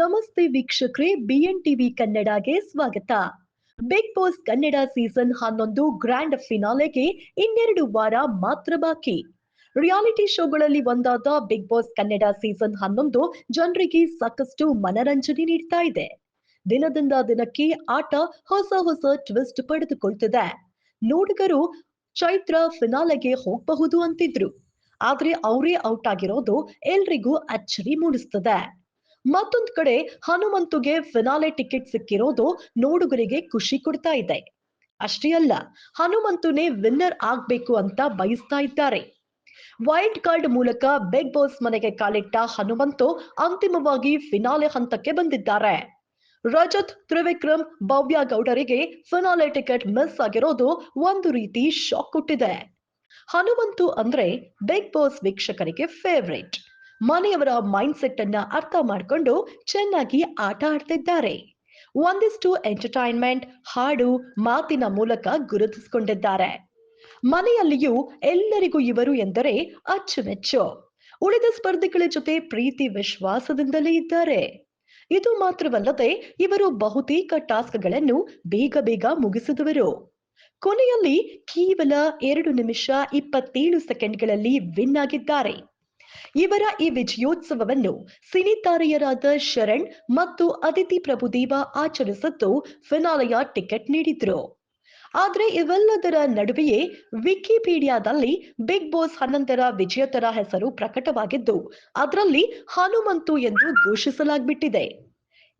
ನಮಸ್ತೆ ವೀಕ್ಷಕರೇ B N TV ಕನ್ನಡಗೆ ಸ್ವಾಗತ. ಬಿಗ್ ಬಾಸ್ ಕನ್ನಡ ಸೀಸನ್ ಹನ್ನೊಂದು ಗ್ರ್ಯಾಂಡ್ ಫಿನಾಲೆಗೆ ಇನ್ನೆರಡು ವಾರ ಮಾತ್ರ ಬಾಕಿ. ರಿಯಾಲಿಟಿ ಶೋಗಳಲ್ಲಿ ಒಂದಾದ ಬಿಗ್ ಬಾಸ್ ಕನ್ನಡ ಸೀಸನ್ ಹನ್ನೊಂದು ಜನರಿಗೆ ಸಾಕಷ್ಟು ಮನರಂಜನೆ ನೀಡ್ತಾ ಇದೆ. ದಿನದಿಂದ ದಿನಕ್ಕೆ ಆಟ ಹೊಸ ಹೊಸ ಟ್ವಿಸ್ಟ್ ಪಡೆದುಕೊಳ್ತಿದೆ. ನೋಡುಗರು ಚೈತ್ರ ಫಿನಾಲೆಗೆ ಹೋಗಬಹುದು ಅಂತಿದ್ರು. ಆದ್ರೆ ಅವರೇ ಔಟ್ ಆಗಿರೋದು ಎಲ್ರಿಗೂ ಅಚ್ಚರಿ ಮೂಡಿಸ್ತದೆ. ಮತ್ತೊಂದ್ ಕಡೆ ಹನುಮಂತುಗೆ ಫಿನಾಲೆ ಟಿಕೆಟ್ ಸಿಕ್ಕಿರೋದು ನೋಡುಗರಿಗೆ ಖುಷಿ ಕೊಡ್ತಾ ಇದೆ. ಅಷ್ಟೇ ಅಲ್ಲ, ಹನುಮಂತುನೇ ವಿನ್ನರ್ ಆಗ್ಬೇಕು ಅಂತ ಬಯಸ್ತಾ ಇದ್ದಾರೆ. ವೈಲ್ಡ್ ಕಾರ್ಡ್ ಮೂಲಕ ಬಿಗ್ ಬಾಸ್ ಮನೆಗೆ ಕಾಲಿಟ್ಟ ಹನುಮಂತು ಅಂತಿಮವಾಗಿ ಫಿನಾಲೆ ಹಂತಕ್ಕೆ ಬಂದಿದ್ದಾರೆ. ರಜತ್, ತ್ರಿವಿಕ್ರಮ್, ಭವ್ಯ ಗೌಡರಿಗೆ ಫಿನಾಲೆ ಟಿಕೆಟ್ ಮಿಸ್ ಆಗಿರೋದು ಒಂದು ರೀತಿ ಶಾಕ್ ಕೊಟ್ಟಿದೆ. ಹನುಮಂತು ಅಂದ್ರೆ ಬಿಗ್ ಬಾಸ್ ವೀಕ್ಷಕರಿಗೆ ಫೇವ್ರೇಟ್ ಮನೆಯವರ ಮೈಂಡ್ ಸೆಟ್ ಅನ್ನ ಅರ್ಥ ಮಾಡಿಕೊಂಡು ಚೆನ್ನಾಗಿ ಆಟ ಆಡ್ತಿದ್ದಾರೆ. ಒಂದಿಷ್ಟು ಎಂಟರ್ಟೈನ್ಮೆಂಟ್ ಹಾಡು ಮಾತಿನ ಮೂಲಕ ಗುರುತಿಸಿಕೊಂಡಿದ್ದಾರೆ. ಮನೆಯಲ್ಲಿಯೂ ಎಲ್ಲರಿಗೂ ಇವರು ಎಂದರೆ ಅಚ್ಚುಮೆಚ್ಚು. ಉಳಿದ ಸ್ಪರ್ಧಿಗಳ ಜೊತೆ ಪ್ರೀತಿ ವಿಶ್ವಾಸದಿಂದಲೇ ಇದ್ದಾರೆ. ಇದು ಮಾತ್ರವಲ್ಲದೆ ಇವರು ಬಹುತೇಕ ಟಾಸ್ಕ್ಗಳನ್ನು ಬೇಗ ಬೇಗ ಮುಗಿಸಿದವರು. ಕೊನೆಯಲ್ಲಿ ಕೇವಲ ಎರಡು ನಿಮಿಷ ಇಪ್ಪತ್ತೇಳು ಸೆಕೆಂಡ್ಗಳಲ್ಲಿ ವಿನ್ ಆಗಿದ್ದಾರೆ. ಇವರ ಈ ವಿಜಯೋತ್ಸವವನ್ನು ಸಿನಿತಾರೆಯರಾದ ಶರಣ್ ಮತ್ತು ಅದಿತಿ ಪ್ರಭುದೇವ ಆಚರಿಸಿದ್ದು ಫಿನಾಲಯ ಟಿಕೆಟ್ ನೀಡಿದ್ರು. ಆದ್ರೆ ಇವೆಲ್ಲದರ ನಡುವೆಯೇ ವಿಕಿಪೀಡಿಯಾದಲ್ಲಿ ಬಿಗ್ ಬಾಸ್ ಹನ್ನೊಂದರ ವಿಜೇತರ ಹೆಸರು ಪ್ರಕಟವಾಗಿದ್ದು, ಅದರಲ್ಲಿ ಹನುಮಂತು ಎಂದು ಘೋಷಿಸಲಾಗ್ಬಿಟ್ಟಿದೆ.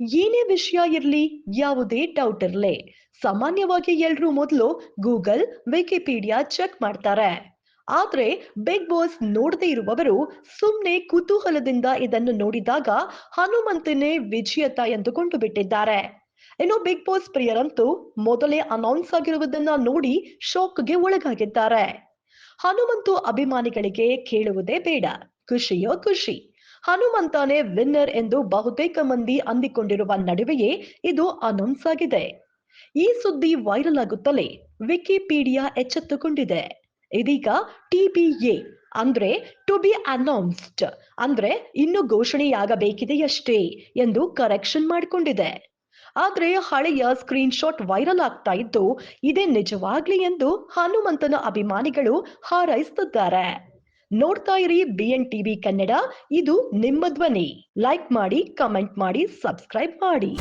ಏನೇ ವಿಷಯ ಇರಲಿ, ಯಾವುದೇ ಡೌಟ್ ಇರಲಿ, ಸಾಮಾನ್ಯವಾಗಿ ಎಲ್ರೂ ಮೊದಲು ಗೂಗಲ್ ವಿಕಿಪೀಡಿಯಾ ಚೆಕ್ ಮಾಡ್ತಾರೆ. ಆದ್ರೆ ಬಿಗ್ ಬಾಸ್ ನೋಡದೇ ಇರುವವರು ಸುಮ್ಮನೆ ಕುತೂಹಲದಿಂದ ಇದನ್ನು ನೋಡಿದಾಗ ಹನುಮಂತನೇ ವಿಜೇತ ಎಂದುಕೊಂಡು ಬಿಟ್ಟಿದ್ದಾರೆ. ಇನ್ನು ಬಿಗ್ ಬಾಸ್ ಪ್ರಿಯರಂತೂ ಮೊದಲೇ ಅನೌನ್ಸ್ ಆಗಿರುವುದನ್ನ ನೋಡಿ ಶಾಕ್ಗೆ ಒಳಗಾಗಿದ್ದಾರೆ. ಹನುಮಂತು ಅಭಿಮಾನಿಗಳಿಗೆ ಕೇಳುವುದೇ ಬೇಡ, ಖುಷಿಯೋ ಖುಷಿ. ಹನುಮಂತನೇ ವಿನ್ನರ್ ಎಂದು ಬಹುತೇಕ ಮಂದಿ ಅಂದಿಕೊಂಡಿರುವ ನಡುವೆಯೇ ಇದು ಅನೌನ್ಸ್ ಆಗಿದೆ. ಈ ಸುದ್ದಿ ವೈರಲ್ ಆಗುತ್ತಲೇ ವಿಕಿಪೀಡಿಯಾ ಎಚ್ಚೆತ್ತುಕೊಂಡಿದೆ. ಇದೀಗ ಟಿ ಬಿ ಎ ಅಂದ್ರೆ ಟು ಬಿ ಅನೌನ್ಸ್ಡ್ ಅಂದ್ರೆ ಇನ್ನು ಘೋಷಣೆಯಾಗಬೇಕಿದೆಯಷ್ಟೇ ಎಂದು ಕರೆಕ್ಷನ್ ಮಾಡಿಕೊಂಡಿದೆ. ಆದ್ರೆ ಹಳೆಯ ಸ್ಕ್ರೀನ್ ಶಾಟ್ ವೈರಲ್ ಆಗ್ತಾ ಇದ್ದು ಇದೇ ನಿಜವಾಗ್ಲಿ ಎಂದು ಹನುಮಂತನ ಅಭಿಮಾನಿಗಳು ಹಾರೈಸುತ್ತಿದ್ದಾರೆ. ನೋಡ್ತಾ ಇರಿ ಬಿ ಎನ್ ಟಿವಿ ಕನ್ನಡ, ಇದು ನಿಮ್ಮ ಧ್ವನಿ. ಲೈಕ್ ಮಾಡಿ ಕಮೆಂಟ್ ಮಾಡಿ ಸಬ್ಸ್ಕ್ರೈಬ್ ಮಾಡಿ.